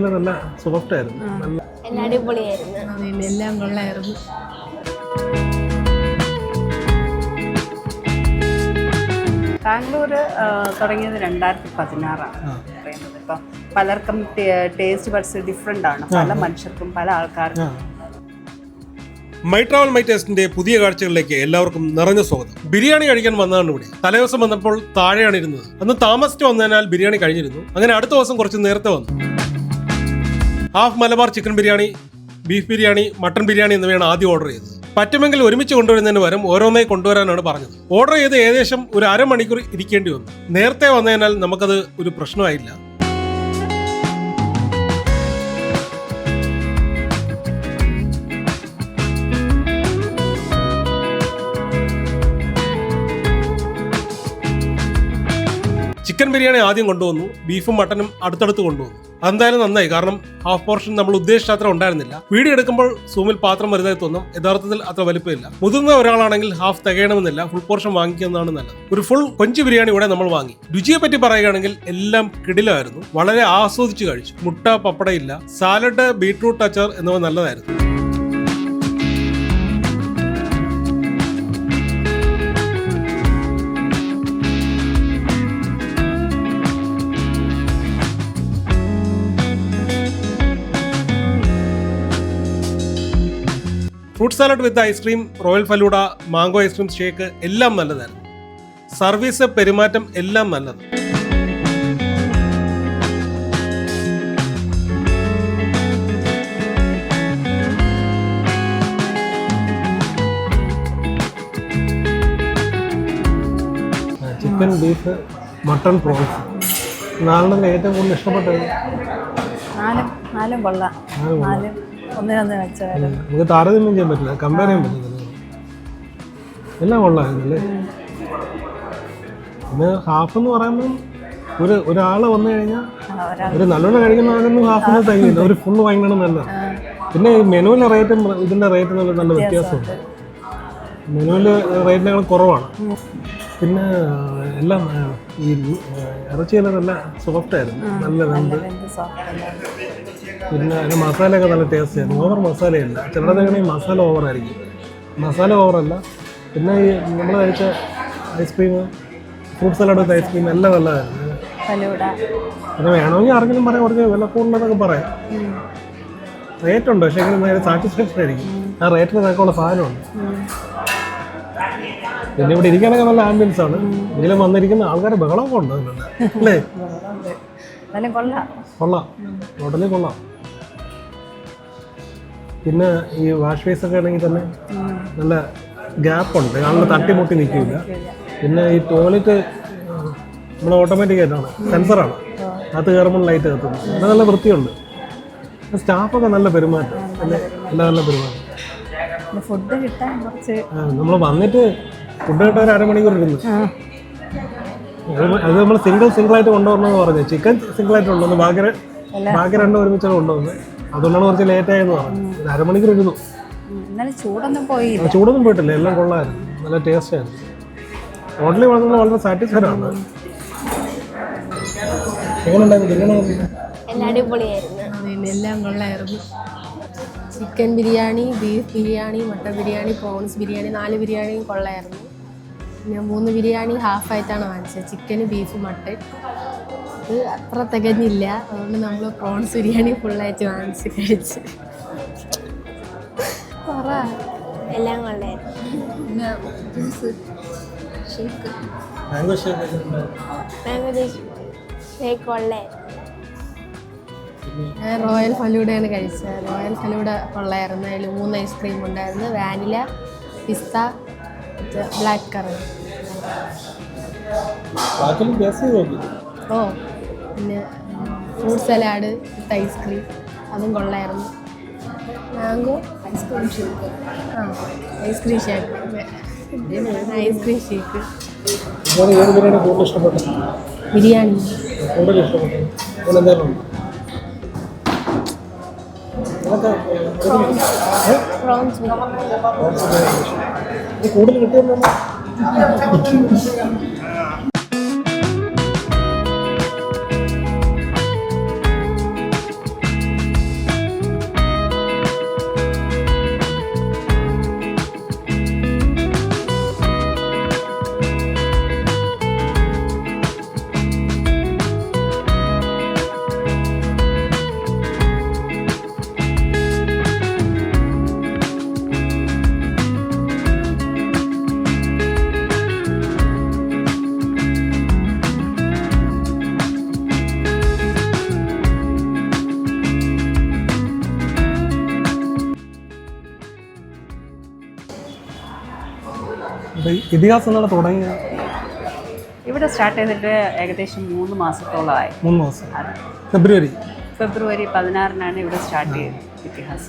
ഇറച്ചിയെല്ലാം നല്ല സോഫ്റ്റ് ആയിരുന്നു. നല്ല എല്ലാം അടിപൊളിയായിരുന്നു. എല്ലാം കൊള്ളായിരുന്നു. ബാംഗ്ലൂർ തുടങ്ങിയത് രണ്ടായിരത്തി പതിനാറാണ് പറയുന്നത്. ഇപ്പം പലർക്കും ടേസ്റ്റ് ബഡ്സ് ഡിഫറെന്റ് ആണ്. പല മനുഷ്യർക്കും പല ആൾക്കാർക്കും. മൈ ട്രാവൽ മൈ ടേസ്റ്റിന്റെ പുതിയ കാഴ്ചകളിലേക്ക് എല്ലാവർക്കും നിറഞ്ഞ സ്വാഗതം. ബിരിയാണി കഴിക്കാൻ വന്നതാണ് ഇവിടെ. തലേദിവസം വന്നപ്പോൾ താഴെയാണ് ഇരുന്നത്. അന്ന് താമസിച്ച് വന്നതിനാൽ ബിരിയാണി കഴിഞ്ഞിരുന്നു. അങ്ങനെ അടുത്ത ദിവസം കുറച്ച് നേരത്തെ വന്നു. Half Malabar chicken biryani beef biryani mutton biryani എന്നിവയാണ് ആദ്യം ഓർഡർ ചെയ്തത്. പറ്റുമെങ്കിൽ ഒരുമിച്ച് കൊണ്ടുവരുന്നതിന് പകരം ഓരോന്നായി കൊണ്ടുവരാനാണ് പറഞ്ഞത്. ഓർഡർ ചെയ്ത് ഏകദേശം ഒരു അരമണിക്കൂർ ഇരിക്കേണ്ടി വന്നു. നേരത്തെ വന്നതിനാൽ നമുക്കത് ഒരു പ്രശ്നമായില്ല. ചിക്കൻ ബിരിയാണി ആദ്യം കൊണ്ടുവന്നു ബീഫും മട്ടനും അടുത്തടുത്ത് കൊണ്ടുവന്നു. അതെന്തായാലും നന്നായി. കാരണം ഹാഫ് പോർഷൻ നമ്മൾ ഉദ്ദേശിച്ച അത്ര ഉണ്ടായിരുന്നില്ല. വീഡിയോ എടുക്കുമ്പോൾ സൂമിൽ പാത്രം വരുന്നതായി തോന്നും യഥാർത്ഥത്തിൽ അത്ര വലുപ്പമില്ല. മുതിർന്ന ഒരാളാണെങ്കിൽ ഹാഫ് തികയണമെന്നില്ല ഫുൾ പോർഷൻ വാങ്ങിക്കുന്നതാണ് നല്ലത്. ഒരു ഫുൾ കൊഞ്ച് ബിരിയാണി ഇവിടെ നമ്മൾ വാങ്ങി. രുചിയെ പറ്റി പറയുകയാണെങ്കിൽ എല്ലാം കിടിലായിരുന്നു വളരെ ആസ്വദിച്ച് കഴിച്ചു. മുട്ട പപ്പടയില്ല. സാലഡ് ബീട്രൂട്ട് അച്ചാർ എന്നിവ നല്ലതായിരുന്നു. Salad with ice cream royal falooda mango ice cream shake എല്ലാം നല്ലതായിരുന്നു. സർവീസ് പെരുമാറ്റം എല്ലാം നല്ലത്. ചിക്കൻ ബീഫ് മട്ടൺ പ്രോൺസ് നാലെണ്ണം ഏറ്റവും കൂടുതൽ ഇഷ്ടപ്പെട്ടത്? നാലും നാലും കൊള്ളാം. നാലും നാലും. ഒന്നിനൊന്ന് നമുക്ക് താരതമ്യം ചെയ്യാൻ പറ്റില്ല. കമ്പയർ ചെയ്യാൻ പറ്റില്ല. എല്ലാം കൊള്ളായിരുന്നല്ലേ പിന്നെ ഹാഫ് എന്ന് പറയുമ്പോൾ ഒരു ഒരാൾ വന്നു കഴിഞ്ഞാൽ ഒരു നല്ലോണം കഴിക്കുന്ന ആളൊന്നും ഹാഫിന് തികയില്ല ഒരു ഫുള്ള് വാങ്ങണം നല്ല പിന്നെ ഈ മെനുവിലെ റേറ്റും ഇതിന്റെ റേറ്റും തമ്മിൽ നല്ല വ്യത്യാസമുണ്ട്. മെനുവിൽ റേറ്റിനേക്കാൾ കുറവാണ്. പിന്നെ എല്ലാം ഈ നല്ല സോഫ്റ്റ് ആയിരുന്നു. നല്ല വെന്ത്. പിന്നെ അതിന് മസാലയൊക്കെ നല്ല ടേസ്റ്റ് ആയിരുന്നു ഓവർ മസാലയല്ല. ചിലടത്തേക്കണെങ്കിൽ മസാല ഓവർ ആയിരിക്കും. മസാല ഓവറല്ല പിന്നെ ഈ നമ്മൾ കഴിച്ച ice cream fruit salad with ice cream എല്ലാം നല്ലതായിരുന്നു അത് വേണമെങ്കിൽ ആർക്കെങ്കിലും പറയാം കുറച്ച് വില കൂടുതലെന്നൊക്കെ പറയാം. റേറ്റ് ഉണ്ട്. പക്ഷേ എങ്കിലും നേരെ സാറ്റിസ്ഫാക്ഷൻ ആയിരിക്കും. ആ റേറ്റിന് നിനക്കുള്ള സാധനമുണ്ട്. പിന്നെ ഇവിടെ ഇരിക്കാനൊക്കെ നല്ല ആംബിയൻസ് ആണ്. എങ്കിലും വന്നിരിക്കുന്ന ആൾക്കാർ ബഹളമൊക്കെ ഉണ്ട് അല്ലേ? കൊള്ളാം. കൊള്ളാം. ടോട്ടലി കൊള്ളാം. പിന്നെ ഈ വാഷ് ബേസ് ഒക്കെ ആണെങ്കിൽ തന്നെ നല്ല ഗ്യാപ്പ് ഉണ്ട് ആളുടെ തട്ടിമുട്ടി നിൽക്കില്ല. പിന്നെ ഈ ടോയ്ലറ്റ് നമ്മൾ ഓട്ടോമാറ്റിക് ആയിട്ടാണ്. സെൻസറാണ്. അത് കയറുമ്പോൾ ലൈറ്റ് കത്തുന്നു. അത് നല്ല വൃത്തിയുണ്ട്. സ്റ്റാഫൊക്കെ നല്ല പെരുമാറ്റം. നല്ല നല്ല നല്ല പെരുമാറ്റം. ഫുഡ് കിട്ടാൻ കുറച്ച് നമ്മൾ വന്നിട്ട് ഫുഡ് കിട്ടാൻ ഒരു അരമണിക്കൂർ ഇരുന്നു. അത് നമ്മൾ സിംഗിൾ സിംഗിൾ ആയിട്ട് കൊണ്ടുവരണമെന്ന് പറഞ്ഞു. ചിക്കൻ സിംഗിൾ ആയിട്ട് കൊണ്ടുവന്നു. ബാക്കി ബാക്കി രണ്ടും ഒരുമിച്ചാണ് കൊണ്ടുവന്നത്. അതുകൊണ്ടാണ് കുറച്ച് ലേറ്റ് ആയെന്ന് പറഞ്ഞത്. അരമണിക്കൂർ ഇരുന്നു. ചൂടൊന്നും പോയി ചൂടൊന്നും പോയിട്ടില്ല. എല്ലാം കൊള്ളായിരുന്നു. നല്ല ടേസ്റ്റ് ആയിരുന്നു. ഹോട്ടലിൽ വളരെ വളരെ സാറ്റിസ്ഫൈഡ് ആണ്. എല്ലാം കൊള്ളായിരുന്നു. Chicken biryani beef biryani mutton biryani prawns biryani നാല് ബിരിയാണിയും കൊള്ളായിരുന്നു. പിന്നെ മൂന്ന് ബിരിയാണി ഹാഫായിട്ടാണ് വാങ്ങിച്ചത്. ചിക്കൻ ബീഫ് മട്ടൺ അത് അത്ര തികഞ്ഞില്ല. അതുകൊണ്ട് നമ്മൾ പ്രോൺസ് ബിരിയാണി ഫുള്ളായിട്ട് വാങ്ങിച്ച് കഴിച്ച്. പറ. എല്ലാം ഞാൻ റോയൽ ഫലൂഡയാണ് കഴിച്ചത്. റോയൽ ഫലൂഡ കൊള്ളായിരുന്നു. അതിൽ മൂന്ന് ഐസ്ക്രീം ഉണ്ടായിരുന്നു. വാനില പിസ്ത ബ്ലാക്ക് കറി ഓ പിന്നെ ഫ്രൂട്ട് സലാഡ് വിത്ത് ഐസ്ക്രീം അതും കൊള്ളായിരുന്നു. മാംഗോ ഐസ്ക്രീം ഷേക്ക് ആ ice cream shake ice cream shake biryani ഇഷ്ടപ്പെട്ടു? ബിരിയാണി. കൂടുതൽ ഇഷ്ടപ്പെട്ടു ഇതിഹാസം എന്നാണ് തുടങ്ങിയ ഇവിടെ സ്റ്റാർട്ട് ചെയ്തിട്ട് ഏകദേശം മൂന്ന് മാസത്തോളമായി. മൂന്ന് മാസം. ഫെബ്രുവരി. ഫെബ്രുവരി പതിനാറിനാണ് ഇവിടെ സ്റ്റാർട്ട് ചെയ്തത്. ഇതിഹാസ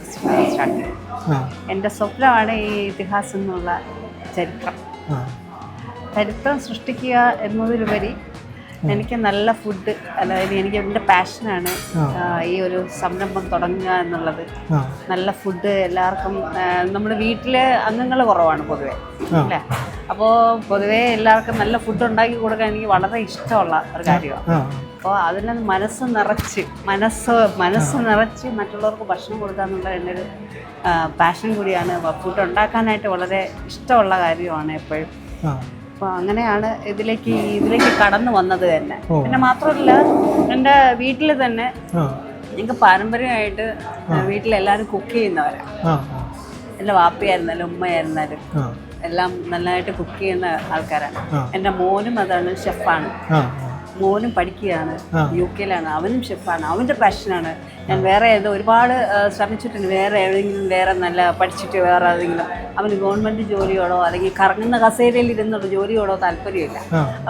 സ്റ്റാർട്ട് ചെയ്തത്. എന്റെ സ്വപ്നമാണ് ഈ ഇതിഹാസം എന്നുള്ള ചരിത്രം. ചരിത്രം സൃഷ്ടിക്കുക എന്നതിലുപരി എനിക്ക് നല്ല ഫുഡ് അതായത് എനിക്ക് എന്റെ പാഷനാണ് ഈ ഒരു സംരംഭം തുടങ്ങുക എന്നുള്ളത്. നല്ല ഫുഡ് എല്ലാവർക്കും നമ്മുടെ വീട്ടിലെ അംഗങ്ങൾ കുറവാണ് പൊതുവേ അല്ലേ? അപ്പോൾ പൊതുവേ എല്ലാവർക്കും നല്ല ഫുഡ് ഉണ്ടാക്കി കൊടുക്കാൻ എനിക്ക് വളരെ ഇഷ്ടമുള്ള ഒരു കാര്യമാണ്. അപ്പോൾ അതിനെ മനസ്സ് നിറച്ച് മനസ്സ് മനസ്സ് നിറച്ച് മറ്റുള്ളവർക്ക് ഭക്ഷണം കൊടുക്കുക എന്നുള്ള എന്റെ ഒരു പാഷൻ കൂടിയാണ്. ഫുഡ് ഉണ്ടാക്കാനായിട്ട് വളരെ ഇഷ്ടമുള്ള കാര്യമാണ് എപ്പോഴും. അപ്പോൾ അങ്ങനെയാണ് ഇതിലേക്ക് ഇതിലേക്ക് കടന്നു വന്നത് തന്നെ. പിന്നെ മാത്രമല്ല എന്റെ വീട്ടിൽ തന്നെ ഞങ്ങൾക്ക് പാരമ്പര്യമായിട്ട് വീട്ടിലെല്ലാവരും കുക്ക് ചെയ്യുന്നവരാണ് എന്റെ വാപ്പയായിരുന്നാലും ഉമ്മയായിരുന്നാലും എല്ലാം നല്ലതായിട്ട് കുക്ക് ചെയ്യുന്ന ആൾക്കാരാണ്. എന്റെ മോനും അതാണ് ഷെഫാണ്. മോനും പഠിക്കുകയാണ്. യു കെയിലാണ്. അവനും ഷെഫാണ് അവന്റെ പാഷനാണ് ഞാൻ വേറെ ഏതോ ഒരുപാട് ശ്രമിച്ചിട്ടുണ്ട്. വേറെ എവിടെയെങ്കിലും വേറെ നല്ല പഠിച്ചിട്ട് വേറെ ഏതെങ്കിലും അവന് ഗവൺമെന്റ് ജോലിയോടോ അല്ലെങ്കിൽ കറങ്ങുന്ന കസേരയിൽ ഇരുന്നുള്ള ജോലിയോടോ താല്പര്യമില്ല.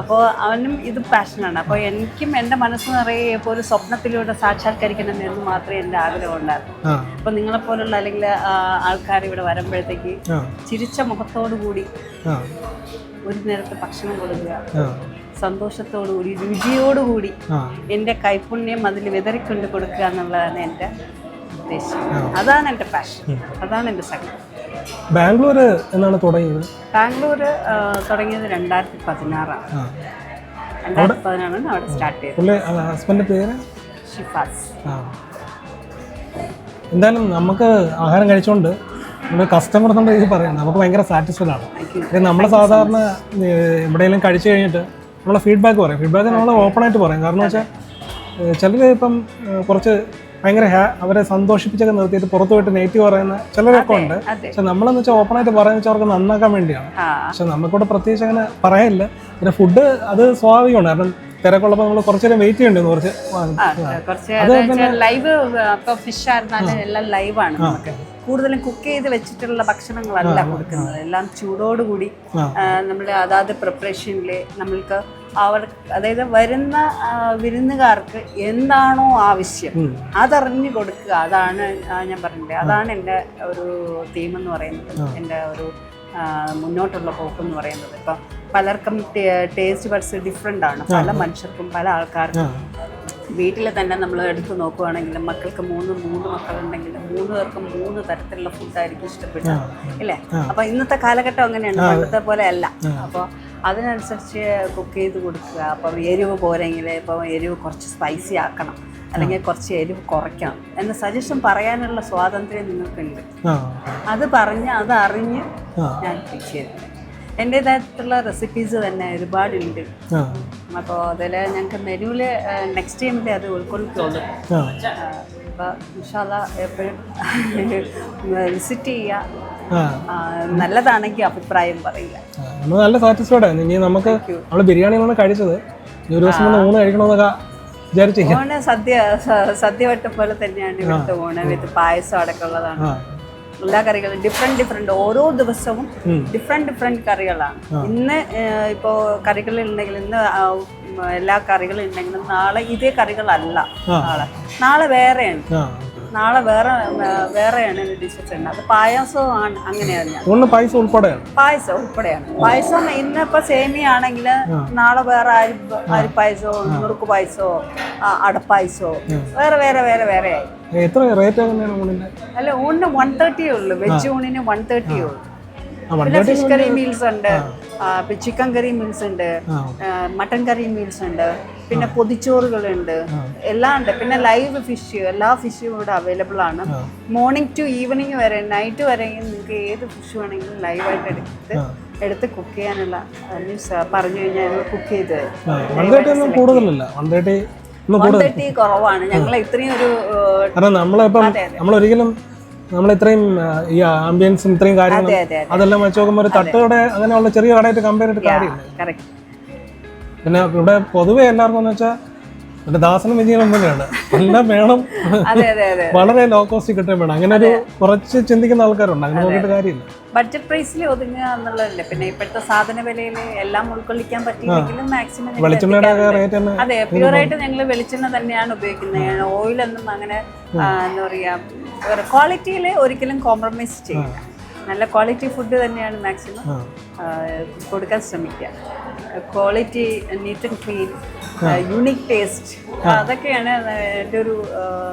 അപ്പോൾ അവനും ഇത് പാഷനാണ് അപ്പോൾ എനിക്കും എന്റെ മനസ്സ് നിറയെ ഇപ്പോൾ ഒരു സ്വപ്നത്തിലൂടെ സാക്ഷാത്കരിക്കണം എന്ന് മാത്രമേ എന്റെ ആഗ്രഹം ഉണ്ടായിരുന്നു അപ്പോൾ നിങ്ങളെപ്പോലുള്ള അല്ലെങ്കിൽ ആൾക്കാർ ഇവിടെ വരുമ്പോഴത്തേക്ക് ചിരിച്ച മുഖത്തോടു കൂടി ഒരു നേരത്തെ ഭക്ഷണം കൊടുക്കുക. സന്തോഷത്തോടുകൂടി സന്തോഷത്തോടു കൂടി രുചിയോടുകൂടി എന്റെ കൈപുണ്യം അതിൽ വിതറിക്കൊണ്ട് കൊടുക്കുക എന്നുള്ളതാണ് എന്റെ ഉദ്ദേശം. അതാണ് എന്റെ പാഷൻ അതാണ് എന്റെ സംഘം ബാംഗ്ലൂർ എന്നാണ് തുടങ്ങിയത്? ബാംഗ്ലൂർ തുടങ്ങിയത് രണ്ടായിരത്തി പതിനാറാണ് രണ്ടായിരത്തി പതിനാറാണ് അവിടെ സ്റ്റാർട്ട് ചെയ്തത്. പേര്? ഷിഫാസ്. എന്തായാലും നമുക്ക് ആഹാരം കഴിച്ചുകൊണ്ട് നമ്മൾ കസ്റ്റമർ എന്നുള്ള രീതിയിൽ പറയണം നമുക്ക് ഭയങ്കര സാറ്റിസ്ഫൈഡ് ആണ്. ഇത് നമ്മൾ സാധാരണ എവിടെയെങ്കിലും കഴിച്ചു കഴിഞ്ഞിട്ട് നമ്മളെ ഫീഡ്ബാക്ക് പറയും. ഫീഡ്ബാക്ക് നമ്മൾ ഓപ്പൺ ആയിട്ട് പറയും. കാരണം വെച്ചാൽ ചിലർ ഇപ്പം കുറച്ച് ഭയങ്കര ഹാ അവരെ സന്തോഷിപ്പിച്ചൊക്കെ നിർത്തിയിട്ട് പുറത്തു പോയിട്ട് നെഗറ്റീവ് പറയുന്ന ചിലരൊക്കെ ഉണ്ട്. പക്ഷെ നമ്മളെന്ന് വെച്ചാൽ ഓപ്പൺ ആയിട്ട് പറയുന്ന വെച്ചാൽ അവർക്ക് നന്നാക്കാൻ വേണ്ടിയാണ്. പക്ഷെ നമുക്കിവിടെ പ്രത്യേകിച്ച് അങ്ങനെ പറയാനില്ല പിന്നെ ഫുഡ് അത് സ്വാഭാവികമാണ്. കാരണം തിരക്കുള്ളപ്പോൾ നമ്മൾ കുറച്ച് നേരം വെയിറ്റ് ചെയ്യേണ്ടി കുറച്ച് ലൈവ് ഫിഷ് ആയിരുന്നാലും എല്ലാം ലൈവാണ് നമുക്ക്. കൂടുതലും കുക്ക് ചെയ്ത് വെച്ചിട്ടുള്ള ഭക്ഷണങ്ങളല്ല കൊടുക്കുന്നത്. എല്ലാം ചൂടോടുകൂടി നമ്മുടെ നമ്മൾ അതാത് പ്രിപ്പറേഷനിൽ നമ്മൾക്ക് അവർ അതായത് വരുന്ന വിരുന്നുകാർക്ക് എന്താണോ ആവശ്യം. അതറിഞ്ഞു കൊടുക്കുക. അതാണ് ഞാൻ പറഞ്ഞില്ലേ. അതാണ് എന്റെ ഒരു തീം എന്ന് പറയുന്നത്. എന്റെ ഒരു മുന്നോട്ടുള്ള പോക്കെന്ന് പറയുന്നത്. ഇപ്പം പലർക്കും ടേസ്റ്റ് ബഡ്സ് ഡിഫറെന്റ് ആണ്. പല മനുഷ്യർക്കും പല ആൾക്കാർക്കും വീട്ടിൽ തന്നെ നമ്മൾ എടുത്ത് നോക്കുവാണെങ്കിൽ മക്കൾക്ക് മൂന്ന് മൂന്ന് മക്കളുണ്ടെങ്കിൽ മൂന്ന് പേർക്കും മൂന്ന് തരത്തിലുള്ള ഫുഡായിരിക്കും ഇഷ്ടപ്പെട്ടത് അല്ലേ അപ്പൊ ഇന്നത്തെ കാലഘട്ടം അങ്ങനെയാണ്. പണ്ടത്തെ പോലെ അല്ല. അപ്പോൾ അതിനനുസരിച്ച് കുക്ക് ചെയ്ത് കൊടുക്കുക. അപ്പം എരിവ് പോരെങ്കിൽ ഇപ്പം എരിവ് കുറച്ച് സ്പൈസി ആക്കണം. അല്ലെങ്കിൽ കുറച്ച് എരിവ് കുറയ്ക്കണം എന്ന സജഷൻ പറയാനുള്ള സ്വാതന്ത്ര്യം നിങ്ങൾക്കുണ്ട്. അത് പറഞ്ഞ് അത് അറിഞ്ഞ് ഞാൻ ചെയ്തത് എന്റേതായിട്ടുള്ള റെസിപ്പീസ് തന്നെ ഒരുപാടുണ്ട്. അപ്പോൾ അതിൽ ഞങ്ങൾക്ക് മെനുവിൽ നെക്സ്റ്റ് ടൈമിൽ അത് ഉൾക്കൊള്ളിക്കുള്ളൂ അപ്പോൾ ഇൻഷാല്ല എപ്പോഴും വിസിറ്റ് ചെയ്യുക നല്ലതാണെങ്കിൽ അഭിപ്രായം പറയില്ല നമ്മൾ നല്ല സാറ്റിസ്ഫൈഡ് ആണ്. ഇനി നമുക്ക് നമ്മൾ ബിരിയാണിയാണ് കഴിച്ചത്. ഒരു ദിവസം ഊണ് കഴിക്കണമെന്നൊക്കെ വിചാരിച്ചിരിക്കും. ഓണ് സദ്യ സദ്യ വട്ടം പോലെ തന്നെയാണ് ഇവിടുത്തെ ഊണ്. വിത്ത് പായസം അടക്കമുള്ളതാണ് എല്ലാ കറികളും ഡിഫറെന്റ് ഡിഫറെന്റ് ഓരോ ദിവസവും ഡിഫറെന്റ് ഡിഫറെന്റ് കറികളാണ്. ഇന്ന് ഇപ്പോൾ കറികളുണ്ടെങ്കിൽ ഇന്ന് എല്ലാ കറികളും ഉണ്ടെങ്കിലും നാളെ ഇതേ കറികളല്ല നാളെ. നാളെ വേറെയാണ്. നാളെ വേറെ വേറെയാണ് ഡിഷസ് ഉണ്ട് അത് പായസവും അങ്ങനെയാണ് പായസം ഉൾപ്പെടെയാണ്. പായസം ഉൾപ്പെടെയാണ്. പായസം ഇന്നിപ്പോ സേമിയാണെങ്കിൽ നാളെ വേറെ അരി അരിപ്പായസോ നുറുക്ക് പായസോ അടപ്പായസോ വേറെ വേറെ വേറെ വേറെ ആയി. എത്ര റേറ്റ് എങ്ങനെയാണ് ഊണിന്റെ? അല്ല ഊണിന് വൺ തേർട്ടിയേ ഉള്ളൂ. വെജ് ഊണിന് വൺ തേർട്ടിയേ ഉള്ളൂ. പിന്നെ ഫിഷ് കറി മീൽസ് ഉണ്ട്. ചിക്കൻ കറി മീൽസ് ഉണ്ട്. മട്ടൻ കറി മീൽസ് ഉണ്ട്. പിന്നെ പൊതിച്ചോറുകളുണ്ട്. എല്ലാം ഉണ്ട്. പിന്നെ ലൈവ് ഫിഷ് എല്ലാ ഫിഷും ഇവിടെ അവൈലബിൾ ആണ്. മോർണിംഗ് ടു ഈവനിങ് വരെ നൈറ്റ് വരെ നിങ്ങൾക്ക് ഏത് ഫിഷ് വേണമെങ്കിലും ലൈവായിട്ട് എടുത്ത് എടുത്ത് കുക്ക് ചെയ്യാനുള്ള മീൻസ് പറഞ്ഞു കഴിഞ്ഞാൽ കുക്ക് ചെയ്ത് കൂടുതലല്ല. വൺ തേർട്ടി കുറവാണ്. ഞങ്ങൾ ഇത്രയും ഒരു ഏഹ്, കാരണം നമ്മളിപ്പം നമ്മളൊരിക്കലും നമ്മൾ ഇത്രയും ഈ ആംബിയൻസും ഇത്രയും കാര്യങ്ങളും അതെ അതെ അതെല്ലാം വെച്ച് നോക്കുമ്പോൾ ഒരു തട്ടുകട അങ്ങനെയുള്ള ചെറിയ കടയായിട്ട് കമ്പയർ ചെയ്തിട്ട് കാര്യമില്ല. പിന്നെ ഇവിടെ പൊതുവെ എല്ലാവർക്കും എന്ന് വെച്ചാൽ എന്റെ ദാസനും വിജയനും തന്നെയാണ് എല്ലാം വേണം. വളരെ ലോ കോസ്റ്റ് കിട്ടാൻ വേണം. അങ്ങനെ ഒരു കുറച്ച് ചിന്തിക്കുന്ന ആൾക്കാരുണ്ട്. അങ്ങനെ നോക്കിയിട്ട് കാര്യമില്ല. ബഡ്ജറ്റ് പ്രൈസിൽ ഒതുങ്ങുക എന്നുള്ളതല്ലേ? പിന്നെ ഇപ്പോഴത്തെ സാധന വിലയിൽ എല്ലാം ഉൾക്കൊള്ളിക്കാൻ പറ്റിയില്ലെങ്കിലും മാക്സിമം വെളിച്ചെണ്ണയുടെ അതെ പ്യുവറായിട്ട് ഞങ്ങൾ വെളിച്ചെണ്ണ തന്നെയാണ് ഉപയോഗിക്കുന്നത്. ഓയിലൊന്നും അങ്ങനെ ആ, എന്താ പറയാ ക്വാളിറ്റിയിൽ ഒരിക്കലും കോംപ്രമൈസ് ചെയ്യില്ല. നല്ല ക്വാളിറ്റി ഫുഡ് തന്നെയാണ് മാക്സിമം കൊടുക്കാൻ ശ്രമിക്കുക. Quality neat and clean unique taste അതൊക്കെയാണ് എന്റെ ഒരു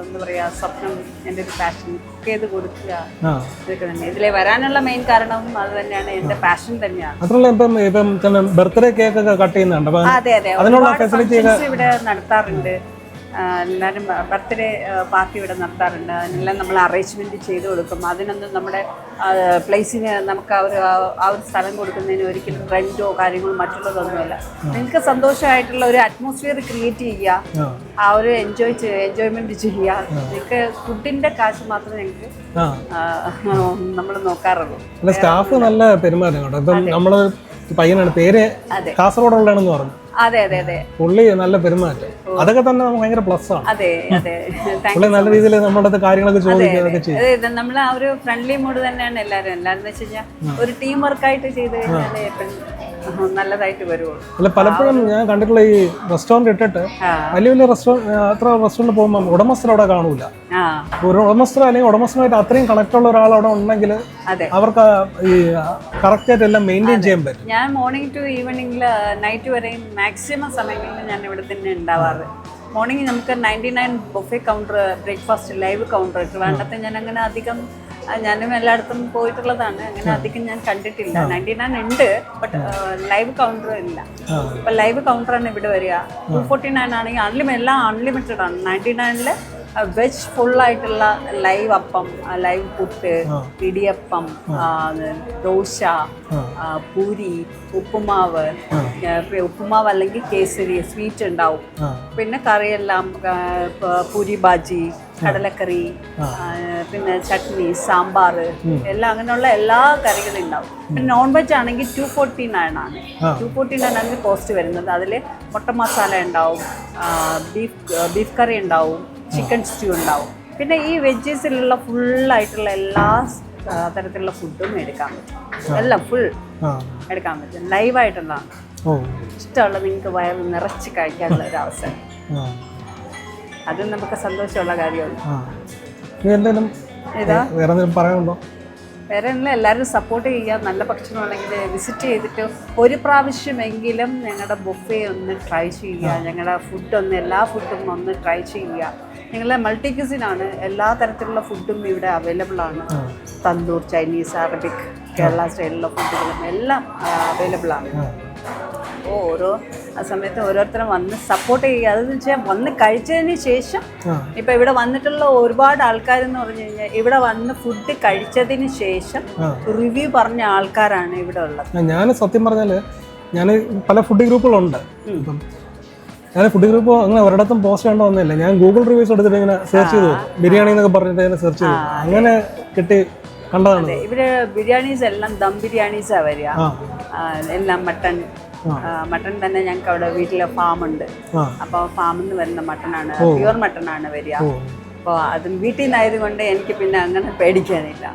എന്താ പറയുക സ്വപ്നം എന്റെ ഒരു പാഷൻ കുക്ക് ചെയ്ത് കൊടുക്കുക. ഇതൊക്കെ തന്നെ. ഇതിലെ വരാനുള്ള മെയിൻ കാരണം അത് തന്നെയാണ് എന്റെ പാഷൻ തന്നെയാണ്. മാത്രമല്ല ഇപ്പം ഇപ്പം ബർത്ത്ഡേ കേക്ക് ഒക്കെ കട്ട് ചെയ്യുന്നുണ്ട്. അതെ അതെ. ഒക്കെ- ഇവിടെ നടത്താറുണ്ട്. എല്ലാവരും ബർത്ത്ഡേ പാർട്ടി ഇവിടെ നടത്താറുണ്ട്. അതിനെല്ലാം നമ്മൾ അറേഞ്ച്മെന്റ് ചെയ്ത് കൊടുക്കും. അതിനൊന്നും നമ്മുടെ പ്ലേസിന് നമുക്ക് ആ ഒരു ആ ഒരു സ്ഥലം കൊടുക്കുന്നതിന് ഒരിക്കലും റെന്റോ കാര്യങ്ങളോ മറ്റുള്ളതൊന്നുമില്ല. നിങ്ങൾക്ക് സന്തോഷമായിട്ടുള്ള ഒരു അറ്റ്മോസ്ഫിയർ ക്രിയേറ്റ് ചെയ്യുക. ആ. ഒരു എൻജോയ് എൻജോയ്മെന്റ് ചെയ്യുക. നിങ്ങൾക്ക് ഫുഡിന്റെ കാശ് മാത്രമേ ഞങ്ങൾക്ക് നമ്മൾ നോക്കാറുള്ളൂ. സ്റ്റാഫ് നല്ല പെരുമാറ്റം നമ്മൾ പയ്യനാണ്. പേര് കാസർഗോഡ് കാസർഗോഡുള്ളതാണെന്ന് പറഞ്ഞു. അതെ അതെ അതെ. പുള്ളി നല്ല പെരുമാറ്റം. അതൊക്കെ തന്നെ നമുക്ക് ഭയങ്കര പ്ലസ് ആണ്. അതെ അതെ. പുള്ളി നല്ല രീതിയിൽ നമ്മുടെ കാര്യങ്ങളൊക്കെ ചോദിക്കുകയൊക്കെ ചെയ്യും. അതെ നമ്മൾ ആ ഒരു ഫ്രണ്ട്ലി മൂഡ് തന്നെയാണ് എല്ലാവരും. എല്ലാവരും വെച്ച് കഴിഞ്ഞാൽ ഒരു ടീം വർക്ക് ആയിട്ട് ചെയ്ത് കഴിഞ്ഞാൽ നല്ലതായിട്ട് വരുള്ളൂ അല്ല പലപ്പോഴും ഞാൻ കണ്ടിട്ടുള്ള ഈ റെസ്റ്റോറന്റ് ഇട്ടിട്ട്. വലിയ വലിയ റെസ്റ്റോറന്റ് അത്ര റെസ്റ്റോറന്റ് പോകുമ്പോൾ ഉടമസ്ഥർ അവിടെ കാണൂല. ഒരു ഉടമസ്ഥർ അല്ലെങ്കിൽ ഉടമസ്ഥനായിട്ട് അത്രയും കണക്ട് ഉള്ള ഒരാൾ അവിടെ ഉണ്ടെങ്കിൽ അവർക്ക് ഈ ഈ കറക്റ്റായിട്ട് എല്ലാം മെയിന്റെയിൻ ചെയ്യാൻ പറ്റും. ഞാൻ മോർണിംഗ് ടു ഈവനിങ്ങിൽ നൈറ്റ് വരെയും മാക്സിമം സമയങ്ങളിൽ ഞാൻ ഇവിടെ തന്നെ ഉണ്ടാവാറ്. മോർണിംഗ് നമുക്ക് ninety nine buffet counter breakfast live counter ട്രിവാൻഡത്തെ ഞാൻ അങ്ങനെ അധികം ഞാനും എല്ലായിടത്തും പോയിട്ടുള്ളതാണ്. അങ്ങനെ അധികം ഞാൻ കണ്ടിട്ടില്ല. നയന്റി നയൻ ഉണ്ട് ബട്ട് ലൈവ് കൗണ്ടർ ഇല്ല. അപ്പൊ ലൈവ് കൗണ്ടറാണ് ഇവിടെ വരിക. ടു ഫോർട്ടി നയൻ ആണെങ്കിൽ അൺലിമി എല്ലാം അൺലിമിറ്റഡ് ആണ്. നയന്റി നയനിൽ വെജ് ഫുൾ ആയിട്ടുള്ള ലൈവ് അപ്പം ലൈവ് പുട്ട് ഇടിയപ്പം ദോശ പൂരി ഉപ്പുമാവ് ഉപ്പുമാവ് അല്ലെങ്കിൽ കേസരി സ്വീറ്റ് ഉണ്ടാവും. പിന്നെ കറിയെല്ലാം പൂരി ബാജി കടലക്കറി പിന്നെ ചട്നി സാമ്പാർ എല്ലാം അങ്ങനെയുള്ള എല്ലാ കറികളും ഉണ്ടാവും. പിന്നെ നോൺ വെജ് ആണെങ്കിൽ ടു ഫോർട്ടി നയൻ ആണ്. ടു ഫോർട്ടി നയൻ ആണ് കോസ്റ്റ് വരുന്നത്. അതിൽ മുട്ട മസാല ഉണ്ടാവും ബീഫ് ബീഫ് കറി ഉണ്ടാവും ചിക്കൻ സ്റ്റ്യൂ ഉണ്ടാവും. പിന്നെ ഈ വെജീസിലുള്ള ഫുള്ളായിട്ടുള്ള എല്ലാ തരത്തിലുള്ള ഫുഡും എടുക്കാൻ പറ്റും. എല്ലാം ഫുൾ എടുക്കാൻ പറ്റും. ലൈവായിട്ടുള്ളതാണ് ഇഷ്ടമുള്ള നിങ്ങൾക്ക് വയറ് നിറച്ച് കഴിക്കാനുള്ള ഒരു അവസരം. അത് നമുക്ക് സന്തോഷമുള്ള കാര്യമാണ്. ആ. ഇനി എന്തെങ്കിലും ഏതാ? വേറെ എന്തെങ്കിലും പറയാനുണ്ടോ? വേറെ എല്ലാവരും സപ്പോർട്ട് ചെയ്യുക. നല്ല ഭക്ഷണമാണെങ്കിൽ വിസിറ്റ് ചെയ്തിട്ട് ഒരു പ്രാവശ്യമെങ്കിലും ഞങ്ങളുടെ ബുഫേ ഒന്ന് ട്രൈ ചെയ്യുക. ഞങ്ങളുടെ ഫുഡ് ഒന്ന് എല്ലാ ഫുഡും ഒന്ന് ട്രൈ ചെയ്യുക. ഞങ്ങളെ മൾട്ടി ക്യൂസിനാണ് എല്ലാ തരത്തിലുള്ള ഫുഡും ഇവിടെ അവൈലബിൾ ആണ്. തന്തൂർ ചൈനീസ് അറബിക് കേരള സ്റ്റൈലിലുള്ള ഫുഡുകളും എല്ലാം അവൈലബിൾ ആണ്. ഓരോ ആ സമയത്ത് ഓരോരുത്തരും വന്ന് സപ്പോർട്ട് ചെയ്യുക. അതെന്ന് വെച്ചാൽ വന്ന് കഴിച്ചതിന് ശേഷം ഇപ്പൊ ഇവിടെ വന്നിട്ടുള്ള ഒരുപാട് ആൾക്കാരെന്ന് പറഞ്ഞു കഴിഞ്ഞാൽ ഇവിടെ വന്ന് ഫുഡ് കഴിച്ചതിന് ശേഷം റിവ്യൂ പറഞ്ഞ ആൾക്കാരാണ് ഇവിടെ ഉള്ളത്. ഞാൻ സത്യം പറഞ്ഞാൽ ഞാൻ പല ഫുഡ് ഗ്രൂപ്പുകളുണ്ട് ഇപ്പം ഞാൻ ഫുഡ് ഗ്രൂപ്പ് അങ്ങനെ ഒരിടത്തും പോസ്റ്റ് ചെയ്യേണ്ട വന്നില്ല ഞാൻ ഗൂഗിൾ റിവ്യൂസ് എടുത്തിട്ട് ഇങ്ങനെ സെർച്ച് ചെയ്തു. ബിരിയാണി എന്നൊക്കെ പറഞ്ഞിട്ട് ഇങ്ങനെ സെർച്ച് ചെയ്തു. അങ്ങനെ കിട്ടി കണ്ടതാണ്. ഇവിടെ ബിരിയാണീസ് എല്ലാം ദം ബിരിയാണീസാണ് വരിക. എല്ലാം മട്ടൺ മട്ടൺ തന്നെ ഞങ്ങൾക്ക് അവിടെ വീട്ടിലെ ഫാം ഉണ്ട് അപ്പൊ അപ്പോൾ ഫാമിൽ നിന്ന് വരുന്ന മട്ടനാണ് പ്യുവർ മട്ടനാണ് വരിക. അപ്പോൾ അതും വീട്ടിൽ നിന്നായതുകൊണ്ട് എനിക്ക് പിന്നെ അങ്ങനെ പേടിക്കാനില്ല.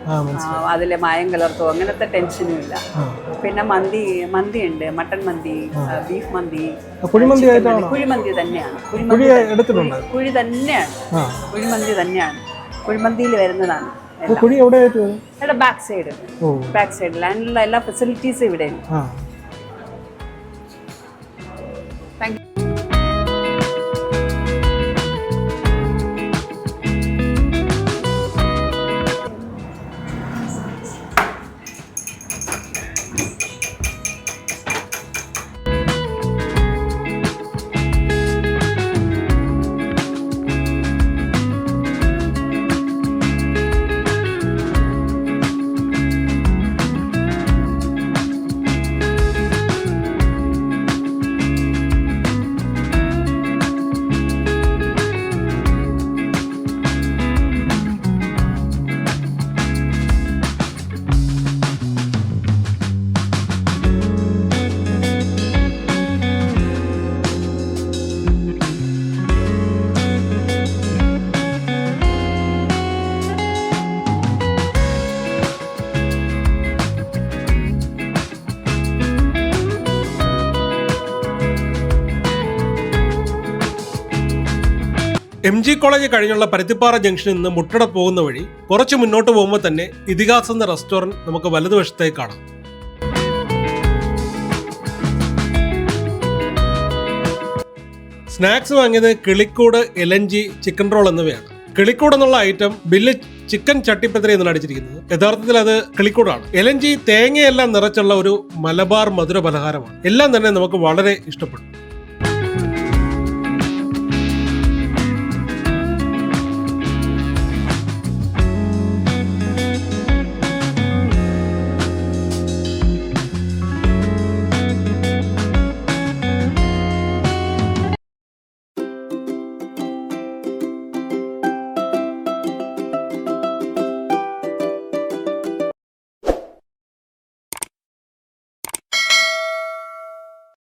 അതിലെ മായം കലർത്തോ അങ്ങനത്തെ ടെൻഷനും ഇല്ല. പിന്നെ മന്തി മന്തി ഉണ്ട് മട്ടൺ മന്തി ബീഫ് മന്തി കുഴിമന്തി. കുഴിമന്തി തന്നെയാണ്. കുഴി കുഴിമന്തി കുഴി തന്നെയാണ്. കുഴിമന്തി തന്നെയാണ്. കുഴിമന്തിയിൽ വരുന്നതാണ്. ബാക്ക് സൈഡ് ബാക്ക് സൈഡിൽ അതിനുള്ള എല്ലാ ഫെസിലിറ്റീസും ഇവിടെ എം ജി കോളേജ് കഴിഞ്ഞുള്ള പരുത്തിപ്പാറ ജംഗ്ഷനിൽ നിന്ന് മുട്ടട പോകുന്ന വഴി കുറച്ച് മുന്നോട്ട് പോകുമ്പോൾ തന്നെ ഇതിഹാസ് എന്ന റെസ്റ്റോറന്റ് നമുക്ക് വലതുവശത്തേക്ക് കാണാം. സ്നാക്സ് വാങ്ങിയത് കിളിക്കൂട് എലഞ്ചി ചിക്കൻ റോൾ എന്നിവയാണ്. കിളിക്കൂട് എന്നുള്ള ഐറ്റം ബില്ല് ചിക്കൻ ചട്ടിപ്പത്തിരി എന്നാണ് അടിച്ചിരിക്കുന്നത്. യഥാർത്ഥത്തിൽ അത് കിളിക്കൂടാണ്. എലഞ്ചി തേങ്ങയെല്ലാം നിറച്ചുള്ള ഒരു മലബാർ മധുര പലഹാരമാണ് എല്ലാം തന്നെ നമുക്ക് വളരെ ഇഷ്ടപ്പെടും